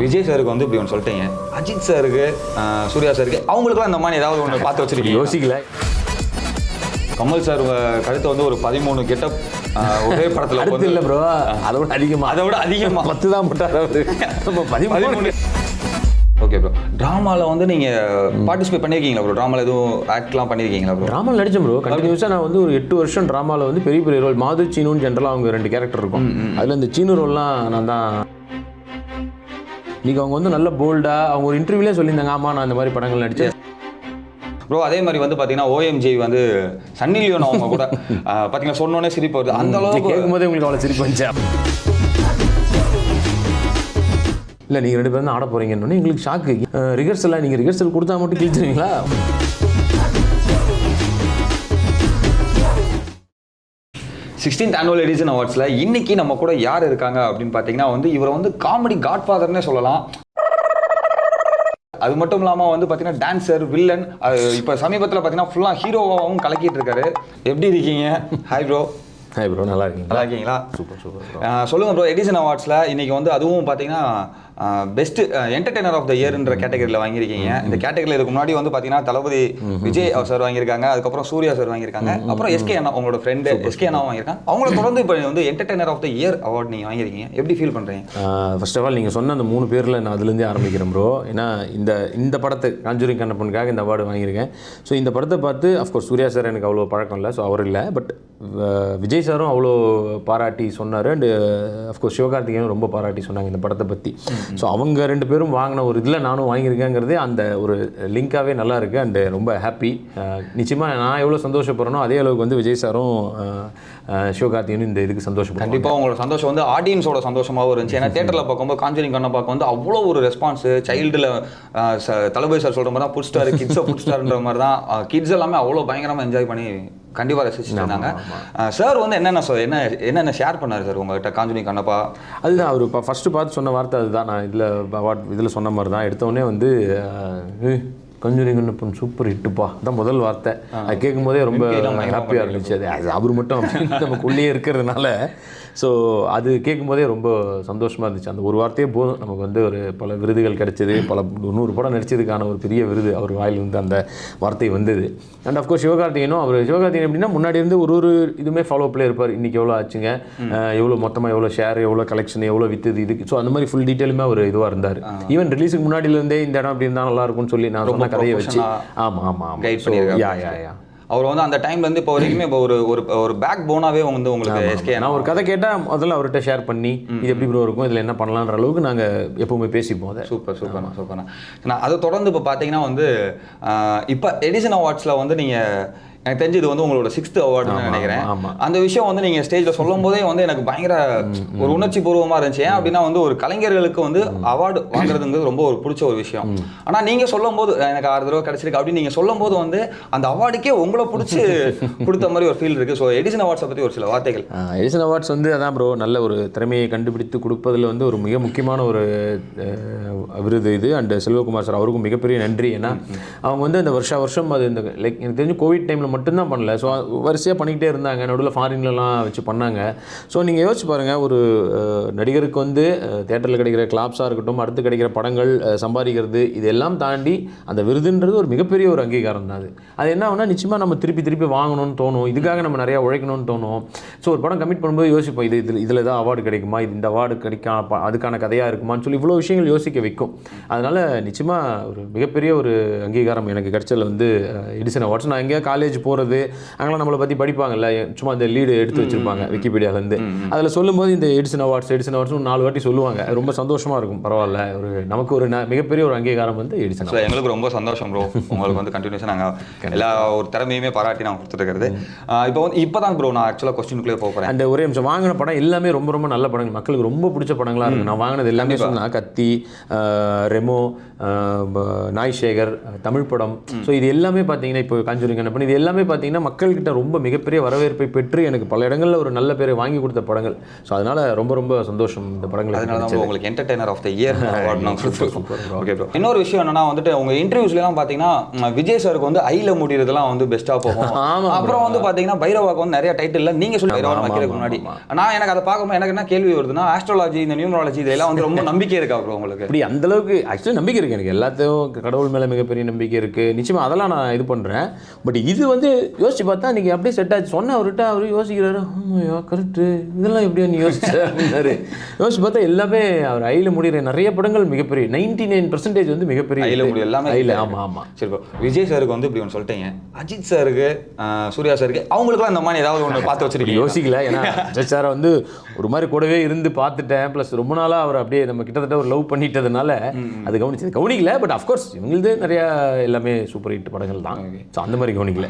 விஜய் சாருக்கு வந்து இப்படி ஒன்று சொல்லிட்டீங்க. அஜித் சாருக்கு சூர்யா சாருக்கு அவங்களுக்குலாம் இந்த மாதிரி ஏதாவது ஒன்று பார்த்து வச்சிருக்கீங்க யோசிக்கல. கமல் சார் கழுத்தை வந்து ஒரு பதிமூணு கெட்டப் ஒரே படத்தில் அடுத்து இல்லை ப்ரோ அதை விட அதிகமாக அதை விட அதிகமா. பத்து தான் போட்டார் அவரு பதிமூணு. ஓகே ப்ரோ ட்ராமாவில் வந்து நீங்கள் பார்ட்டிசிபேட் பண்ணியிருக்கீங்களா ப்ரோ ட்ராமாவில் எதுவும் ஆக்ட்லாம் பண்ணியிருக்கீங்களா ப்ரோ ட்ராமாவில் நடிச்சேன் ப்ரோ கண்டினியூஸாக நான் வந்து ஒரு எட்டு வருஷம் ட்ராமாவில் வந்து பெரிய பெரிய ரோல் மாது சீனுன்னு ஜென்ரலாக அவங்க ரெண்டு கேரக்டர் இருக்கும். அதில் இந்த சீனு ரோல்லாம் நான் தான் இன்னைக்கு அவங்க வந்து நல்ல போல்டாக அவங்க ஒரு இன்டர்வியூலே சொல்லியிருந்தாங்க ஆமாம் நான் இந்த மாதிரி படங்கள் நடித்தேன் ப்ரோ அதே மாதிரி வந்து பார்த்தீங்கன்னா ஓஎம்ஜி வந்து சன்னி லியோன் அவங்க கூட பார்த்தீங்கன்னா சொன்னோன்னே சிரிப்பு வருது. அந்த அளவுக்கு கேட்கும் போதே உங்களுக்கு அவ்வளோ சிரிப்பு வந்துச்சா? இல்லை நீங்கள் ரெண்டு பேரும் ஆட போகிறீங்கன்னு எங்களுக்கு ஷாக்கு ரிஹர்சலாக நீங்கள் ரிஹர்சல் கொடுத்தா மட்டும் கிழிச்சிருவீங்களா? சிக்ஸ்டீன்த் ஆனுவல் எடிஷன் அவார்ட்ஸில் இன்னைக்கு நம்ம கூட யார் இருக்காங்க அப்படின்னு பார்த்தீங்கன்னா வந்து இவரை வந்து காமெடி காட்ஃபாதர்னே சொல்லலாம். அது மட்டும் இல்லாமல் வந்து பார்த்தீங்கன்னா டான்சர் வில்லன் இப்போ சமீபத்தில் பார்த்தீங்கன்னா ஃபுல்லாக ஹீரோவாகவும் கலக்கிட்டு இருக்காரு. எப்படி இருக்கீங்க? ஹாய் ப்ரோ ஹாய் ப்ரோ நல்லா இருக்கீங்க நல்லா இருக்கீங்களா? சூப்பர் சூப்பர் ஆஹ் சொல்லுங்க ப்ரோ எடிசன் அவார்ட்ஸில் இன்னைக்கு வந்து அதுவும் பார்த்தீங்கன்னா பெஸ்ட் என்டர்டைனர் ஆஃப் த இயர்ன்ற கேட்டகரியில் வாங்கியிருக்கீங்க. இந்த கேட்டகரியில் இதுக்கு முன்னாடி வந்து பார்த்தீங்கன்னா தளபதி விஜய் சார் வாங்கியிருக்காங்க அதுக்கப்புறம் சூர்யா சார் வாங்கியிருக்காங்க அப்புறம் எஸ்கே அண்ணா உங்களோட ஃப்ரெண்டு எஸ்கே அண்ணா வாங்கியிருக்காங்க. அவங்கள தொடர்ந்து இப்போ வந்து entertainer of the year award நீங்கள் வாங்கியிருக்கீங்க. எப்படி ஃபீல் பண்ணுறீங்க ஃபர்ஸ்ட் ஆஃப் ஆல் நீங்கள் சொன்ன அந்த மூணு பேரில் நான் அதுலேருந்தே ஆரம்பிக்கிறேன் ப்ரோ ஏன்னா இந்த இந்த படத்தை காஞ்சூரிங் கண்ணப்பனுக்காக இந்த அவார்டு வாங்கியிருக்கேன். ஸோ இந்த படத்தை பார்த்து அஃப்கோர்ஸ் சூர்யா சார் எனக்கு அவ்வளோ பழக்கம் இல்லை ஸோ அவர் இல்லை. பட் விஜய் சாரும் அவ்வளோ பாராட்டி சொன்னார் அண்டு அஃப்கோர்ஸ் சிவகார்த்திகேயனும் ரொம்ப பாராட்டி சொன்னாங்க இந்த படத்தை பற்றி ஸோ அவங்க ரெண்டு பேரும் வாங்கின ஒரு இதில் நானும் வாங்கியிருக்கேங்கிறதே அந்த ஒரு லிங்காகவே நல்லா இருக்குது அண்டு ரொம்ப ஹாப்பி நிச்சயமாக நான் எவ்வளோ சந்தோஷப்படுறேனோ அதே அளவுக்கு வந்து விஜய் சாரும் சிவகார்த்திகனும் இந்த இதுக்கு சந்தோஷம் கண்டிப்பாக உங்களோட சந்தோஷம் வந்து ஆடியன்ஸோட சந்தோஷமாகவும் இருந்துச்சு. ஏன்னா தேட்டரில் பார்க்கும்போது காஞ்சரிங் கண்ணை பார்க்க வந்து அவ்வளோ ஒரு ரெஸ்பான்ஸு சைல்டில் தளபதி சார் சொல்கிற மாதிரி தான் புட் ஸ்டார் கிட்ஸை புட் ஸ்டார்ன்ற மாதிரி தான் கிட்ஸ் எல்லாமே அவ்வளோ பயங்கரமாக என்ஜாய் பண்ணி கண்டிப்பாக ரசிச்சுட்டு இருந்தாங்க. சார் வந்து என்னென்ன சொ- என்ன என்னென்ன ஷேர் பண்ணார் சார் உங்கள்கிட்ட காஞ்சரிங் கண்ணப்பா? அதுதான் அவர் இப்போ ஃபஸ்ட்டு பார்த்து சொன்ன வார்த்தை அதுதான். நான் இதில் அவார்ட் இதில் சொன்ன மாதிரி தான். எடுத்தோடனே வந்து கொஞ்சம் நீங்கள் சூப்பர் ஹிட்டுப்பா தான் முதல் வார்த்தை. அது கேட்கும் போதே ரொம்ப ஹாப்பியாக இருந்துச்சு. அது அது அவர் மட்டும் நமக்குள்ளேயே இருக்கிறதுனால ஸோ அது கேட்கும் போதே ரொம்ப சந்தோஷமாக இருந்துச்சு. அந்த ஒரு வார்த்தையே போதும். நமக்கு வந்து ஒரு பல விருதுகள் கிடைச்சது. பல நூறு படம் நடிச்சதுக்கான ஒரு பெரிய விருது அவர் வாயிலிருந்து அந்த வார்த்தை வந்தது. அண்ட் அஃப்கோர்ஸ் சிவகார்த்திகேயனும் அவர் சிவகார்த்திகேயன் எப்படின்னா முன்னாடி இருந்து ஒரு ஒரு இதுவுமே ஃபாலோ அப்லேயே இருப்பார். இன்றைக்கி எவ்வளோ ஆச்சுங்க? எவ்வளோ மொத்தமாக எவ்வளோ ஷேர் எவ்வளோ கலெக்ஷன் எவ்வளோ வித்துது இதுக்கு ஸோ அந்த மாதிரி ஃபுல் டீட்டெயிலுமே அவர் இதுவாக இருந்தார். ஈவன் ரிலீஸுக்கு முன்னாடியிலேருந்தே இந்த இடம் அப்படி இருந்தால் நல்லா இருக்கும்னு சொல்லி நான் சொன்ன கதையை வச்சு ஆமாம் ஆமாம் ஆமாம். யா யா யா அவர் வந்து அந்த டைம்ல இருந்து இப்போ வரைக்குமே இப்போ ஒரு ஒரு ஒரு பேக் போனாவே வந்து உங்களுக்கு எஸ்கே நான் ஒரு கதை கேட்டால் முதல்ல அவர்கிட்ட ஷேர் பண்ணி இது எப்படி ப்ரோ இருக்கும் இதில் என்ன பண்ணலான்ற அளவுக்கு நாங்கள் எப்பவுமே பேசிப்போம் அதை. சூப்பர் சூப்பர் சூப்பர் நான் அதை தொடர்ந்து இப்போ பார்த்தீங்கன்னா வந்து இப்போ எடிசன் அவார்ட்ஸில் வந்து நீங்கள் எனக்கு தெரிஞ்சு இது வந்து உங்களோட சிக்ஸ்த் அவார்டுன்னு நினைக்கிறேன். அந்த விஷயம் வந்து நீங்கள் ஸ்டேஜில் சொல்லும் போதே வந்து எனக்கு பயங்கர ஒரு உணர்ச்சி பூர்வமாக இருந்துச்சு. ஏன் அப்படின்னா வந்து ஒரு கலைஞர்களுக்கு வந்து அவார்டு வாங்குறதுங்கிறது ரொம்ப ஒரு பிடிச்ச ஒரு விஷயம். ஆனால் நீங்கள் சொல்லும் போது எனக்கு ஆறு தடவை கிடைச்சிருக்கு அப்படின்னு நீங்கள் சொல்லும் போது வந்து அந்த அவார்டுக்கே உங்களை பிடிச்சி கொடுத்த மாதிரி ஒரு ஃபீல் இருக்குது ஸோ எடிசன் அவார்ட்ஸை பற்றி ஒரு சில வார்த்தைகள். எடிசன் அவார்ட்ஸ் வந்து அதான் ப்ரோ நல்ல ஒரு திறமையை கண்டுபிடித்து கொடுப்பதில் வந்து ஒரு மிக முக்கியமான ஒரு விருது இது. அண்ட் செல்வகுமார் சார் அவருக்கும் மிகப்பெரிய நன்றி. ஏன்னா அவங்க வந்து அந்த வருஷா வருஷம் அது இந்த லைக் எனக்கு தெரிஞ்சு கோவிட் டைமில் மட்டும்தான் பண்ணல. ஸோ வரிசையாக பண்ணிக்கிட்டே இருந்தாங்க. நடுவில் ஃபாரின்லலாம் வச்சு பண்ணாங்க. ஸோ நீங்கள் யோசிச்சு பாருங்கள் ஒரு நடிகருக்கு வந்து தேட்டரில் கிடைக்கிற கிளாப்ஸாக இருக்கட்டும் அடுத்து கிடைக்கிற படங்கள் சம்பாதிக்கிறது இதெல்லாம் தாண்டி அந்த விருதுன்றது ஒரு மிகப்பெரிய ஒரு அங்கீகாரம் தான் அது. அது என்ன ஆகுனா நிச்சயமாக நம்ம திருப்பி திருப்பி வாங்கணும்னு தோணும். இதுக்காக நம்ம நிறையா உழைக்கணும்னு தோணும். ஸோ ஒரு படம் கமிட் பண்ணும்போது யோசிப்போம். இது இதில் இதில் ஏதாவது அவார்டு கிடைக்குமா? இது இந்த அவார்டு கிடைக்கா ப- அதுக்கான கதையாக இருக்குமான்னு சொல்லி இவ்வளோ விஷயங்கள் யோசிக்க வைக்கும். அதனால் நிச்சயமாக ஒரு மிகப்பெரிய ஒரு அங்கீகாரம் எனக்கு கிடைச்சதில் வந்து எடிசன் அவார்ட்ஸ் நான் எங்கேயா காலேஜ் போகிறது அங்கெல்லாம் நம்மளை பற்றி படிப்பாங்கல்ல சும்மா இந்த லீடு எடுத்து வச்சிருப்பாங்க விக்கிபீடியாலேருந்து அதில் சொல்லும்போது இந்த எடிசன் அவார்ட்ஸ் எடிசன் அவார்ட்ஸ் நாலு வாட்டி சொல்லுவாங்க. ரொம்ப சந்தோஷமாக இருக்கும் பரவாயில்ல. ஒரு நமக்கு ஒரு மிகப்பெரிய ஒரு அங்கீகாரம் வந்து எடிசன் எங்களுக்கு ரொம்ப சந்தோஷம் ப்ரோ உங்களுக்கு வந்து கண்டினியூஸாக நாங்கள் எல்லா ஒரு திறமையுமே பாராட்டி நான் கொடுத்துருக்கிறது. இப்போ வந்து இப்போ தான் ப்ரோ நான் ஆக்சுவலாக கொஸ்டினுக்குள்ளே போக போகிறேன் அந்த ஒரே நிமிஷம் வாங்கின படம் எல்லாமே ரொம்ப ரொம்ப நல்ல படங்கள். மக்களுக்கு ரொம்ப பிடிச்ச படங்களாக இருக்கு நான் வாங்கினது எல்லாமே சொன்னா கத்தி ரெமோ நாய் சேகர் தமிழ் படம். ஸோ இது எல்லாமே பார்த்தீங்கன்னா இப்போ காஞ்சூரிங் கண்ணப்பன் இது எல்லாமே பார்த்தீங்கன்னா மக்கள்கிட்ட ரொம்ப மிகப்பெரிய வரவேற்பை பெற்று எனக்கு பல இடங்களில் ஒரு நல்ல பேரை வாங்கி கொடுத்த படங்கள். ஸோ அதனால ரொம்ப ரொம்ப சந்தோஷம் இந்த படங்களை அதனால தான் உங்களுக்கு entertainer of the year award நாங்கள் கொடுத்துருக்கோம். ஓகே ப்ரோ இன்னொரு விஷயம் என்னன்னா வந்துட்டு உங்க இன்டர்வியூஸ்லாம் பார்த்தீங்கன்னா விஜய் சாருக்கு வந்து ஐல முடியறதுலாம் வந்து பெஸ்ட்டாக போகும். அப்புறம் வந்து பார்த்தீங்கன்னா பைரவாக்கு வந்து நிறைய டைட்டில் நீங்க சொல்லி பைரவா வைக்கிறதுக்கு முன்னாடி. நான் எனக்கு அதை பார்க்கும்போது எனக்கு என்ன கேள்வி வருதுன்னா ஆஸ்ட்ராலஜி இந்த நியூமராலஜி இதெல்லாம் வந்து ரொம்ப நம்பிக்கை இருக்கா ப்ரோ உங்களுக்கு? அப்படி அந்த அளவுக்கு ஆக்சுவலி நம்பிக்கை இருக்குது எனக்கு. எல்லாத்தையும் கடவுள் மேலே மிகப்பெரிய நம்பிக்கை இருக்குது நிச்சயமா அதெல்லாம் நான் இது பண்ணுறேன் பட் இது வந்து யோசிச்சு பார்த்தா இன்னைக்கு அப்படியே செட் ஆச்சு. சொன்ன அவர்கிட்ட அவர் யோசிக்கிறாரு. ஆமாய்யா கரெக்டு இதெல்லாம் எப்படியா நீ யோசிச்ச அப்படின்னாரு. யோசிச்சு பார்த்தா எல்லாமே அவர் ஐயில் முடிகிற நிறைய படங்கள் மிகப்பெரிய. நைன்டி நைன் பர்சன்டேஜ் வந்து மிகப்பெரிய ஐல முடியும் எல்லாமே ஐயில் ஆமாம் ஆமாம் சரி விஜய் சாருக்கு வந்து இப்படி ஒன்று சொல்லிட்டீங்க. அஜித் சாருக்கு சூர்யா சாருக்கு அவங்களுக்குலாம் இந்த மாதிரி ஏதாவது ஒன்று பார்த்து வச்சிருக்கீங்க யோசிக்கல. ஏன்னா அஜய் சாரை வந்து ஒரு மாதிரி கூடவே இருந்து பார்த்துட்டேன். ப்ளஸ் ரொம்ப நாளாக அவர் அப்படியே நம்ம கிட்டத்தட்ட ஒரு லவ் பண்ணிட்டதுனால அது கவனிச்சது கவனிக்கல. பட் அஃப்கோர்ஸ் இவங்களது நிறைய எல்லாமே சூப்பர் ஹிட் படங்கள் தான். ஸோ அந்த மாதிரி கவனிக்கல.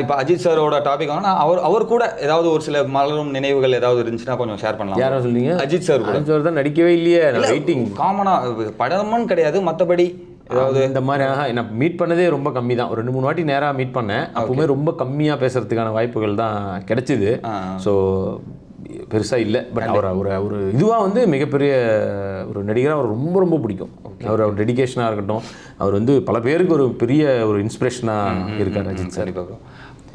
இப்போ அஜித் சாரோட டாபிக் ஆனால் அவர் அவர் கூட ஏதாவது ஒரு சில மலரும் நினைவுகள் ஏதாவது இருந்துச்சுன்னா கொஞ்சம் ஷேர் பண்ணலாம். யாரோ சொன்னீங்க அஜித் சார் கூட. சார் தான் நடிக்கவே இல்லையே நான் வெயிட்டிங் காமனா படமும் கிடையாது மற்றபடி அதாவது இந்த மாதிரி ஆஹா, நான் மீட் பண்ணதே ரொம்ப கம்மி தான். ஒரு ரெண்டு மூணு வாட்டி நேராக மீட் பண்ணேன். அப்பவுமே ரொம்ப கம்மியாக பேசுறதுக்கான வாய்ப்புகள் தான் கிடைச்சிது. ஸோ பெருசாக இல்லை பட் அவர் ஒரு ஒரு இதுவாக வந்து மிகப்பெரிய ஒரு நடிகராக அவர் ரொம்ப ரொம்ப பிடிக்கும். அவர் அவர் டெடிகேஷனாக இருக்கட்டும். அவர் வந்து பல பேருக்கு ஒரு பெரிய ஒரு இன்ஸ்பிரேஷனாக இருக்கார் அஜித் சார்.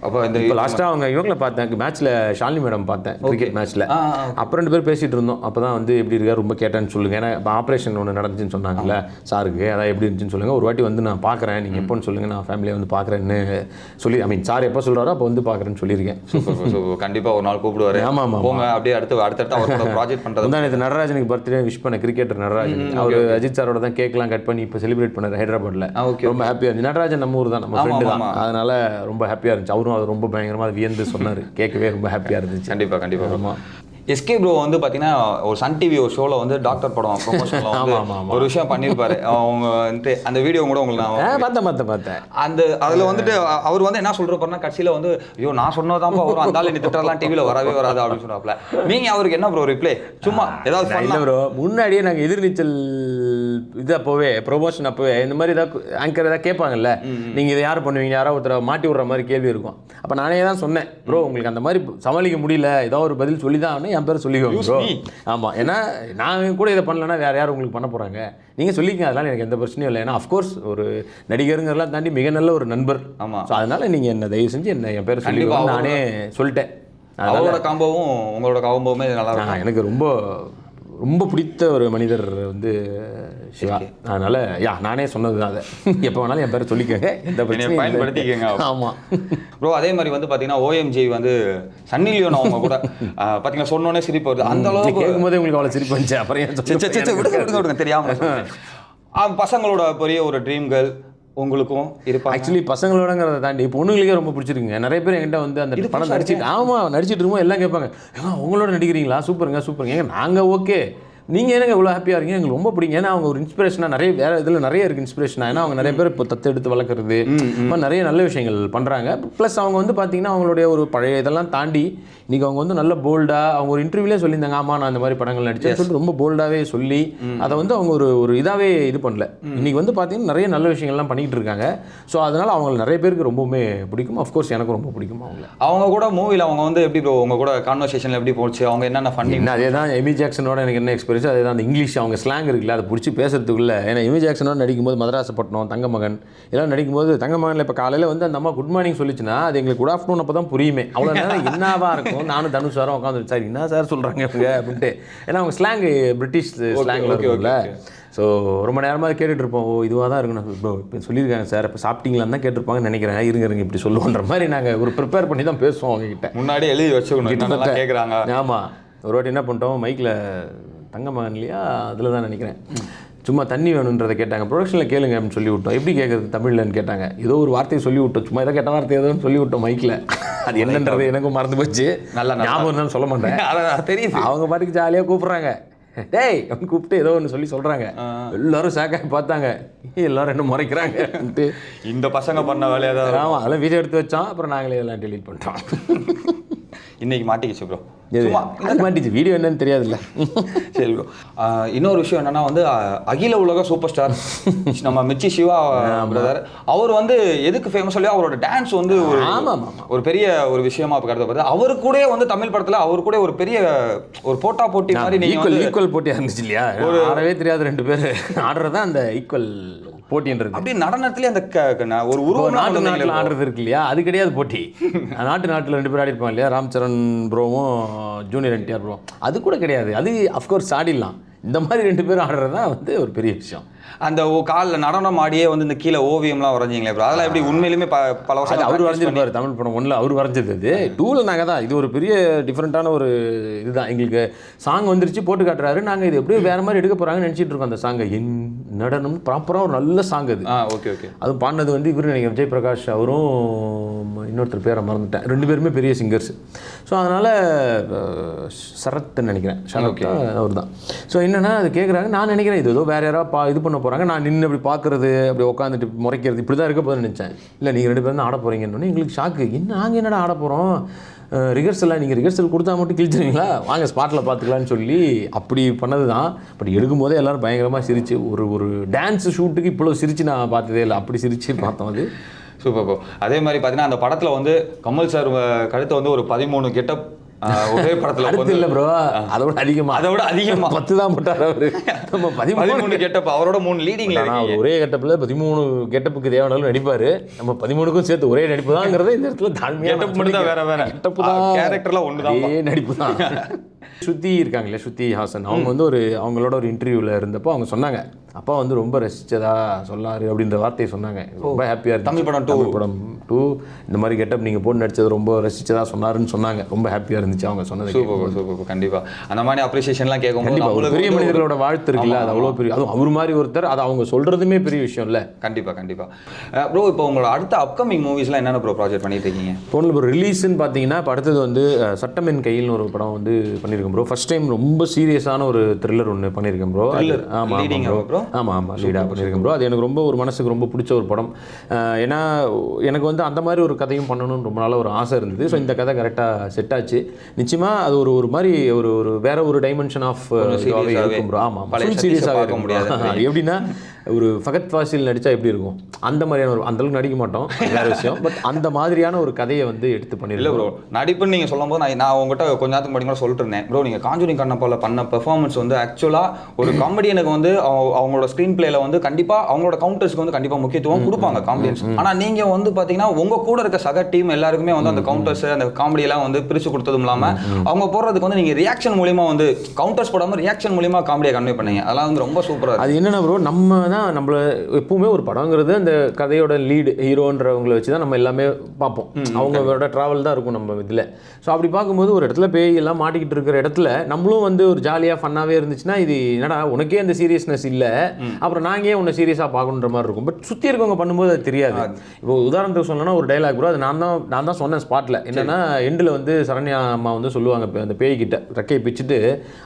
அப்போ இந்த இப்போ லாஸ்ட்டாக அவங்க இவங்களை பார்த்தேன். மேட்ச்சில் ஷாலினி மேடம் பார்த்தேன். கிரிக்கெட் மேட்ச்சில் ஆ, ஆ, அப்போ ரெண்டு பேர் பேசிகிட்டு இருந்தோம். அப்போ தான் வந்து எப்படி இருக்கா ரொம்ப கேட்டேன்னு சொல்லுங்க. ஏன்னா இப்போ ஆப்ரேஷன் ஒன்று நடந்துச்சுன்னு சொன்னாங்கல்ல. சாருக்கு அதான் எப்படி இருந்துச்சுன்னு சொல்லுங்கள் ஒரு வாட்டி வந்து நான் பார்க்குறேன். நீங்கள் எப்போன்னு சொல்லுங்கள் நான் ஃபேமிலியை வந்து பார்க்குறேன்னு சொல்லி ஐ மீன் சார் எப்போ சொல்கிறாரோ அப்போ வந்து பார்க்குறேன்னு சொல்லியிருக்கேன். Super bro, super. கண்டிப்பா ஒரு நாள் கூப்பிடுவாரு. ஆமா, ஆமா, போங்க அப்படியே அடுத்து அடுத்தடுத்து அவர் ப்ராஜெக்ட் பண்றது. முந்தா நேற்று நடராஜனுக்கு பர்த்டே விஷ் பண்ண கிரிக்கெட்டர் நடராஜன். அவர் அஜித் சாரோட தான் கேக்லாம் கட் பண்ணி இப்போ செலிப்ரேட் பண்ணார் ஹைதராபாத்தில் ரொம்ப ஹாப்பியாக இருந்துச்சு. நடராஜன் நம்ம ஊர் தான். நம்ம ஃப்ரெண்டு தான். அதனால ரொம்ப ஹாப்பியாக இருந்துச்சு. அவரும் அது ரொம்ப பயங்கரமாக வியந்து சொன்னார். கேட்கவே ரொம்ப ஹாப்பியாக இருந்துச்சு. கண்டிப்பா கண்டிப்பா. ஆமா. எஸ்கே ப்ரோ வந்து பாத்தீங்கன்னா ஒரு சன் டிவி ஒரு ஷோல வந்து டாக்டர் படம் ப்ரொமோஷன்ல வந்து ஒரு விஷயம் பண்ணிருப்பாரு. அவங்க வந்துட்டு அந்த வீடியோ கூட உங்களுக்கு நான் பார்த்தேன் பார்த்தேன் பார்த்தேன். அந்த அதுல வந்துட்டு அவர் வந்து என்ன சொல்றப்பாருன்னா கடைசியில வந்து ஐயோ நான் சொன்னதான்ப்பா வரும். அந்த ஆள் நீ திட்டலாம் டிவில வரவே வராது அப்படின்னு சொன்னாப்ல நீங்க அவருக்கு என்ன ப்ரோ ரிப்ளை சும்மா ஏதாவது ப்ரோ முன்னாடியே நாங்கள் எதிர்நீச்சல் இது அப்போவே ப்ரொமோஷன் அப்போவே இந்த மாதிரி ஏதாவது ஆங்கர் ஏதாவது கேட்பாங்கல்ல நீங்கள் இதை யார் பண்ணுவீங்க? யாரோ ஒருத்தரை மாட்டி விட்ற மாதிரி கேள்வி இருக்கும். அப்போ நானே தான் சொன்னேன் ப்ரோ உங்களுக்கு அந்த மாதிரி சமாளிக்க முடியல ஏதோ ஒரு பதில் சொல்லி தான் என் பேர் சொல்லிக்கோங்க ப்ரோ. ஆமாம் ஏன்னா நான் கூட இதை பண்ணலன்னா வேறு யார் உங்களுக்கு பண்ண போகிறாங்க நீங்கள் சொல்லிக்கங்க அதெல்லாம் எனக்கு எந்த பிரச்சனையும் இல்லை. ஏன்னா அஃப்கோர்ஸ் ஒரு நடிகருங்கிறலாம் தாண்டி மிக நல்ல ஒரு நண்பர். ஆமா. ஸோ அதனால் நீங்கள் என்ன தயவு செஞ்சு என்ன என் பேர் சொல்லிக்கோங்க நானே சொல்லிட்டேன். அவரோட காம்போவும் உங்களோட காம்போவுமே நல்லா இருக்கும். எனக்கு ரொம்ப ரொம்ப பிடித்த ஒரு மனிதர் வந்து சிவா. அதனால யா நானே சொன்னது தான் அதை. எப்போ வேணாலும் என் பேரை சொல்லிக்கோங்க. எந்த பிரச்சனையும் பயன்படுத்திக்கங்க. இல்லை. ஆமா. ப்ரோ அதே மாதிரி வந்து பாத்தீங்கன்னா ஓஎம்ஜி வந்து சன்னி லியோன் அவங்க கூட ஆ, பாத்தீங்கன்னா சொன்னோனே சிரிப்பு வருது. அந்த அளவுக்கு கேட்கும் போதே உங்களுக்கு அவ்வளோ சிரிப்பு வந்துச்சு. அப்புறம் விடுங்க விடுங்க விடுங்க. தெரியாம நான் சொல்றேன். ஆ, பசங்களோட பெரிய ஒரு ட்ரீம்கள் உங்களுக்கும் இருப்பாங்க. ஆக்சுவலி பசங்களோடங்கிறத தாண்டி பொண்ணுங்களுக்கே ரொம்ப பிடிச்சிருக்குங்க. நிறைய பேர் என்கிட்ட வந்து அந்த படம் நடிச்சிட்டு ஆமா நடிச்சிட்டு இருக்கும்போது எல்லாம் கேட்பாங்க ஏங்க உங்களோட நடிக்கிறீங்களா? சூப்பருங்க சூப்பருங்க. ஏங்க நாங்கள் ஓகே. நீங்கள் என்னங்க இவ்வளோ ஹாப்பியாக இருக்கீங்க? எங்களுக்கு ரொம்ப பிடிக்கும். ஏன்னா அவங்க ஒரு இன்ஸ்பிரேஷனாக நிறைய வேறு இதில் நிறைய இருக்குது இன்ஸ்பிரேஷனாக ஏன்னா அவங்க நிறைய பேர் இப்போ தத்து எடுத்து வளர்க்குறது நிறைய நல்ல விஷயங்கள் பண்ணுறாங்க ப்ளஸ் அவங்க வந்து பார்த்தீங்கன்னா அவங்களுடைய ஒரு பழைய இதெல்லாம் தாண்டி இன்றைக்கி அவங்க வந்து நல்ல போல்டாக அவங்க ஒரு இன்டர்வியூலே சொல்லியிருந்தாங்க ஆமாம் நான் இந்த மாதிரி படங்கள் நடிச்சேன்னு சொல்லிட்டு ரொம்ப போல்டாகவே சொல்லி அதை வந்து அவங்க ஒரு ஒரு இதாகவே இது பண்ணல. இன்றைக்கி வந்து பார்த்தீங்கன்னா நிறைய நல்ல விஷயங்கள்லாம் பண்ணிக்கிட்டு இருக்காங்க. ஸோ அதனால் அவங்க நிறைய பேருக்கு ரொம்பவுமே பிடிக்கும். அஃப்கோர்ஸ் எனக்கும் ரொம்ப பிடிக்கும் அவங்கள. அவங்க கூட மூவில அவங்க வந்து எப்படி ப்ரோ உங்க கூட கான்வர்சேஷன்ல எப்படி போச்சு? அவங்க என்னென்ன ஃபண்டிங் அதே தான் எமி ஜாக்சனோட எனக்கு என்ன எக்ஸ்பீரியன்ஸ் அதே தான் அந்த இங்கிலீஷ் அவங்க ஸ்லாங் இருக்குல்ல அதை பிடிச்சி பேசுறதுக்குள்ள. ஏன்னா எமி ஜாக்சனோட நடிக்கும்போது மதராசப்பட்டினம் தங்கமகன். இதெல்லாம் நடிக்கும்போது தங்கமகனில் இப்போ காலையில் வந்து அந்த அம்மா குட் மார்னிங் சொல்லிச்சுன்னா அது எங்களுக்கு குட் ஆஃப்டர்நூன் அப்போ தான் புரியுமே. அவ்வளோ நேரம் என்னவா இருக்கும்? நானும் தனுஷ் சாரும் உட்காந்து சார் என்ன சார் சொல்கிறாங்க இவங்க? அப்படின்ட்டு. ஏன்னா அவங்க ஸ்லாங் பிரிட்டிஷ் ஸ்லாங்கில் okay, இருக்கும்ல ஸோ ரொம்ப நேரமாக கேட்டுட்டு இருப்போம். ஓ இதுவாக தான் இருக்கணும் ப்ரோ இப்போ சொல்லியிருக்காங்க சார். இப்போ சாப்பிட்டீங்களான்னு தான் கேட்டிருப்பாங்கன்னு நினைக்கிறேன். இருங்க இருங்க இப்படி சொல்லுவோன்ற மாதிரி நாங்கள் ஒரு ப்ரிப்பேர் பண்ணி தான் பேசுவோம் அவங்க கிட்ட முன்னாடி எழுதி வச்சுக்கணும். கேக்குறாங்க? ஆமாம் ஒரு வாட்டி என்ன பண்ணிட்டோம் மைக்கில் தங்க மகன் இல்லையா? அதில் தான் நினைக்கிறேன். சும்மா தண்ணி வேணுன்றதை கேட்டாங்க. ப்ரொடக்ஷனில் கேளுங்க அப்படின்னு சொல்லி விட்டோம் எப்படி கேட்குறது தமிழ்லன்னு கேட்டாங்க. ஏதோ ஒரு வார்த்தையை சொல்லி விட்டோம் சும்மா ஏதோ கெட்ட வார்த்தை ஏதோன்னு சொல்லி விட்டோம் மைக்கில் அது என்னன்றது எனக்கும் மறந்து போச்சு. நல்லா. ஞாபகம் சொல்ல மாட்டேன். அதான் தெரியுது. அவங்க பாட்டுக்கு ஜாலியாக கூப்பிட்றாங்க. டேய் அப்படின்னு கூப்பிட்டு ஏதோ ஒன்று சொல்லி சொல்கிறாங்க எல்லாரும் சேக்காய் பார்த்தாங்க. எல்லாரும் என்ன முறைக்கிறாங்கன்ட்டு இந்த பசங்க பண்ண வேலையா தான் ஆமாம் அதெல்லாம் வீடியோ எடுத்து வச்சோம் அப்புறம் நாங்களே எல்லாம் டெலீட் பண்ணிட்டோம். இன்னைக்கு மாட்டிக்கிச்சு ப்ரோ மாட்டிச்சு. வீடியோ என்னன்னு தெரியாதுல்ல. சரி இன்னொரு விஷயம் என்னன்னா வந்து அகில உலக சூப்பர் ஸ்டார் நம்ம மிச்சி சிவா பிரதர் அவர் வந்து எதுக்கு ஃபேமஸ் சொல்லி அவரோட டான்ஸ் வந்து ஒரு. ஒரு பெரிய ஒரு விஷயமா கருதப்படுது. அவரு கூட வந்து தமிழ் படத்துல அவர் கூட ஒரு பெரிய ஒரு போட்டா போட்டி மாதிரி ஈக்குவல் ஈக்குவல் போட்டியா இருந்துச்சு இல்லையா? ஆடவே தெரியாத ரெண்டு பேர். ஆடுறது தான் அந்த ஈக்குவல் போட்டின்றது. அப்படியே நடனத்திலே அந்த ஒரு உருவம் நாட்டு நாட்டில் ஆடுறது இருக்கு இல்லையா? அது கிடையாது போட்டி. நாட்டு நாட்டில் ரெண்டு பேர் ஆடிருப்பாங்க இல்லையா? ராம் சரண் ப்ரோவும் ஜூனியர் என்டிஆர் ப்ரோ அது கூட கிடையாது. அது அஃப்கோர்ஸ் ஆடிடலாம். இந்த மாதிரி ரெண்டு பேரும் ஆடுறது தான் வந்து ஒரு பெரிய விஷயம். அந்த கால்ல நடனம் ஆடியே வந்து இந்த கீழே ஓவியம்லாம் வரைஞ்சீங்களே bro. அதெல்லாம் எப்படி உண்மையிலுமே ப- பல அது வருஷம் அவர் வரைஞ்சிருப்பாரு தமிழ் படம் ஒன்றில் அவர் வரைஞ்சது அது. டூவில் நாங்கள் தான். இது ஒரு பெரிய டிஃப்ரெண்ட்டான ஒரு இதுதான். எங்களுக்கு சாங் வந்துருச்சு போட்டு காட்டுறாரு. நாங்கள் இது எப்படியோ வேறு மாதிரி எடுக்க போகிறாங்கன்னு நினச்சிட்டு இருக்கோம் அந்த சாங்கை என் நடனம் ப்ராப்பராக ஒரு நல்ல சாங் அது. ஆ ஓகே ஓகே அதுவும் பாடினது வந்து இவர் நினைக்கிறேன் விஜய் பிரகாஷ் அவரும் இன்னொருத்தர் பேரை மறந்துட்டேன். ரெண்டு பேருமே பெரிய சிங்கர்ஸ் ஸோ அதனால் சரத்ன்னு நினைக்கிறேன். சரத் அவர் தான் ஸோ என்னென்னா அது கேட்குறாங்க நான் நினைக்கிறேன் இது ஏதோ வேறு யாராவது பா இது பண்ண போகிறாங்க நான் நின்று அப்படி பார்க்குறது அப்படி உட்காந்துட்டு முறைக்கிறது இப்படி தான் இருக்க போதுன்னு நினச்சேன். இல்லை நீங்கள் ரெண்டு பேரும் தான் ஆட போகிறீங்கன்னு எங்களுக்கு ஷாக்கு என்ன நாங்கள் என்னடா ஆட போகிறோம் ரிஹர்சலாக நீங்கள் ரிஹர்சல் கொடுத்தா மட்டும் கிழிச்சிருவீங்களா வாங்க ஸ்பாட்டில் பார்த்துக்கலான்னு சொல்லி அப்படி பண்ணது தான் பட் எடுக்கும்போதே எல்லோரும் பயங்கரமாக சிரிச்சு ஒரு ஒரு டான்ஸ் ஷூட்டுக்கு இவ்வளோ சிரிச்சு நான் பார்த்ததே இல்லை. அப்படி சிரிச்சு பார்த்தோம் அது. சூப்பர் அதே மாதிரி பார்த்தீங்கன்னா அந்த படத்தில் வந்து கமல் சார் கழுத்தை வந்து ஒரு பதிமூணு கெட்டப் ஒரே படத்துல அடுத்து இல்லை ப்ரோ அதோட அதிகமாக அதை விட அதிகமா. பத்து தான் போட்டார் அவரு. நம்ம பதிமூணு கெட்டப் அவரோட மூணு லீடிங்ல அவர் ஒரே கெட்டப்பில் பதிமூணு கெட்டப்புக்கு தேவையானாலும் நடிப்பார். நம்ம பதிமூணுக்கும் சேர்த்து ஒரே நடிப்பு தாங்கிறத இந்த இடத்துல தாழ்மையாக கெட்டப் மட்டும் தான் வேற வேற. கெட்டப்பு தான். கேரக்டர்லாம் ஒன்று தான் நடிப்பு தான். ஸ்ருதி இருக்காங்களே ஸ்ருதி ஹாசன். அவங்க வந்து ஒரு அவங்களோட ஒரு இன்டர்வியூவில் இருந்தப்போ அவங்க சொன்னாங்க அப்பா வந்து ரொம்ப ரசிச்சதா சொல்லாரு அப்படின்ற வார்த்தையை சொன்னாங்க. ரொம்ப ஹாப்பியாக இருக்கு தமிழ் படம். தமிழ் படம் டூ இந்த மாதிரி கெட்டப் நீங்கள் போட்டு நடிச்சது ரொம்ப ரசிச்சதா சொன்னாருன்னு சொன்னாங்க. ரொம்ப ஹாப்பியாக இருந்துச்சு அவங்க சொன்னது சூப்பர் சூப்பர் கண்டிப்பா. அந்த மாதிரி அப்ரிசியேஷன்லாம் கேட்கும்போது கண்டிப்பா ஒரு நம்மளுக்கு பெரிய மனிதர்களோட வாழ்த்து இருக்குல்ல அது அவ்வளோ பெரிய அதுவும் அவர் மாதிரி ஒருத்தர் அது அவங்க சொல்றதுமே பெரிய விஷயம் இல்ல கண்டிப்பா. கண்டிப்பா ப்ரோ இப்போ உங்களோட அடுத்த அப்கமிங் மூவிஸ்லாம் என்னென்ன ப்ரோ ப்ராஜெக்ட் பண்ணிட்டு இருக்கீங்க? இப்போ ரிலீஸ்ன்னு பார்த்தீங்கன்னா இப்போ அடுத்தது வந்து அஹ், சட்டமென் கையில்னு ஒரு படம் வந்து பண்ணியிருக்கேன் ப்ரோ ஃபர்ஸ்ட் டைம் ரொம்ப சீரியஸான ஒரு த்ரில்லர் ஒன்று பண்ணியிருக்கேன் ப்ரோ? ஆமாம் ஆமாம் ப்ரோ? ஆமாம் ஆமாம் லீடாக பண்ணியிருக்கேன் ப்ரோ அது எனக்கு ரொம்ப ஒரு மனசுக்கு ரொம்ப பிடிச்ச ஒரு படம். ஏன்னா எனக்கு வந்து அந்த மாதிரி ஒரு கதையும் பண்ணணும்னு ரொம்ப நாளாக ஒரு ஆசை இருந்தது. ஸோ இந்த கதை கரெக்டாக செட் ஆச்சு. நிச்சயமாக அது ஒரு ஒரு மாதிரி ஒரு ஒரு வேற ஒரு டைமென்ஷன் ஆஃப். இருக்கும் ப்ரோ ஆமாம் ஃபுல் சீரியஸாக இருக்கும் முடியாது. எப்படின்னா ஒரு ஃபகத் ஃபாசில் நடித்தா எப்படி இருக்கும்? அந்த மாதிரியான ஒரு அந்த அளவுக்கு நடிக்க மாட்டோம் வேற விஷயம். பட் அந்த மாதிரியான ஒரு கதையை வந்து எடுத்து பண்ணிருக்கோம். ப்ரோ நடிப்புன்னு நீங்க சொல்லும்போது நான் நான் உங்ககிட்ட கொஞ்ச நேரத்துக்கு முன்னாடி கூட சொல்லிட்டு இருந்தேன். ப்ரோ நீங்க காஞ்சூரிங் கண்ணப்பால பண்ண பெர்ஃபார்மன்ஸ் வந்து ஆக்சுவலா ஒரு காமெடியனுக்கு வந்து அவ- அவங்களோட ஸ்க்ரீன் பிளேல வந்து கண்டிப்பா அவங்களோட கவுண்டர்ஸ்க்கு வந்து கண்டிப்பா முக்கியத்துவம் கொடுப்பாங்க காமெடியன்ஸ் ஆனா நீங்க வந்து பாத்தீங்கன்னா உங்க கூட இருக்க சக டீம் எல்லாருக்குமே வந்து அந்த கவுண்டர்ஸ் அந்த காமெடி எல்லாம் வந்து பிரிச்சு கொடுத்ததும் இல்லாம அவங்க போடுறதுக்கு வந்து நீங்க ரியாக்ஷன் மூலியமா வந்து கவுண்டர்ஸ் போடாம ரியாக்ஷன் மூலியமா காமெடியை கன்வே பண்ணீங்க. அதெல்லாம் வந்து ரொம்ப சூப்பரா இருக்கு. அது என்னன்னா ப்ரோ நம்ம தான் நம்மள எப்பவுமே ஒரு படங்கிறது அந்த கதையோட லீடு ஹீரோன்றவங்களை வச்சு தான் நம்ம எல்லாமே பார்ப்போம். அவங்களோட ட்ராவல் தான் இருக்கும் நம்ம இதில். ஸோ அப்படி பார்க்கும்போது ஒரு இடத்துல பேய் எல்லாம் மாட்டிக்கிட்டு இருக்கிற இடத்துல நம்மளும் வந்து ஒரு ஜாலியாக ஃபன்னாகவே இருந்துச்சுன்னா இது என்னடா உனக்கே அந்த சீரியஸ்னஸ் இல்லை. அப்புறம் நாங்கள் ஏன் உன்னை சீரியஸாக பார்க்கணுன்ற மாதிரி இருக்கும். பட் சுற்றி இருக்கவங்க பண்ணும்போது அது தெரியாது. இப்போ உதாரணத்துக்கு சொல்லணும்னா ஒரு டைலாக் ப்ரோ அது நான் தான் நான் தான் சொன்னேன் ஸ்பாட்டில் என்னன்னா எண்டில் வந்து சரண்யா அம்மா வந்து சொல்லுவாங்க அந்த பேய்கிட்ட ரெக்கையை பிச்சுட்டு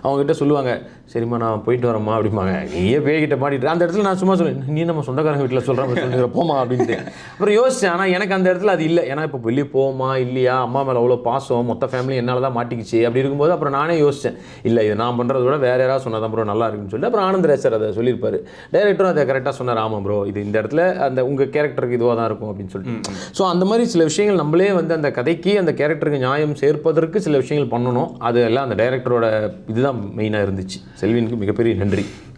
அவங்க கிட்ட சொல்லுவாங்க சரிம்மா நான் போயிட்டு வரேம்மா அப்படிம்பாங்க. நீயே பேய்கிட்ட மாட்டிட்டு அந்த இடத்துல நான் சும்மா சொல்லுவேன் நீ நம்ம சொந்தக்காரங்க வீட்டில் சொல்கிற மாதிரி சொல்லுங்கிற போமா அப்படின்ட்டு. அப்புறம் யோசிச்சேன் ஆனால் எனக்கு அந்த இடத்துல அது இல்லை. ஏன்னா இப்போ வெளியே போமா இல்லையா? அம்மா மேலே அவ்வளோ பாசம் மொத்த ஃபேமிலி என்னால் தான் மாட்டிக்கிச்சு அப்படி இருக்கும்போது அப்புறம் நானே யோசிச்சேன் இல்லை இது நான் பண்ணுறத விட வேற யாராவது சொன்னதான் ப்ரோ நல்லா இருக்குன்னு சொல்லி அப்புறம் ஆனந்த் சார் அதை சொல்லியிருப்பாரு. டைரக்டரும் அதை கரெக்டாக சொன்னார் ஆமாம் ப்ரோ இது இந்த இடத்துல அந்த உங்கள் கேரக்டருக்கு இதுவாக தான் இருக்கும் அப்படின்னு சொல்லிட்டு. ஸோ அந்த மாதிரி சில விஷயங்கள் நம்மளே வந்து அந்த கதைக்கு அந்த கேரக்டருக்கு நியாயம் சேர்ப்பதற்கு சில விஷயங்கள் பண்ணணும். அது எல்லாம் அந்த டைரக்டரோட இதுதான் மெயினாக இருந்துச்சு. செல்வினுக்கு மிகப்பெரிய நன்றி.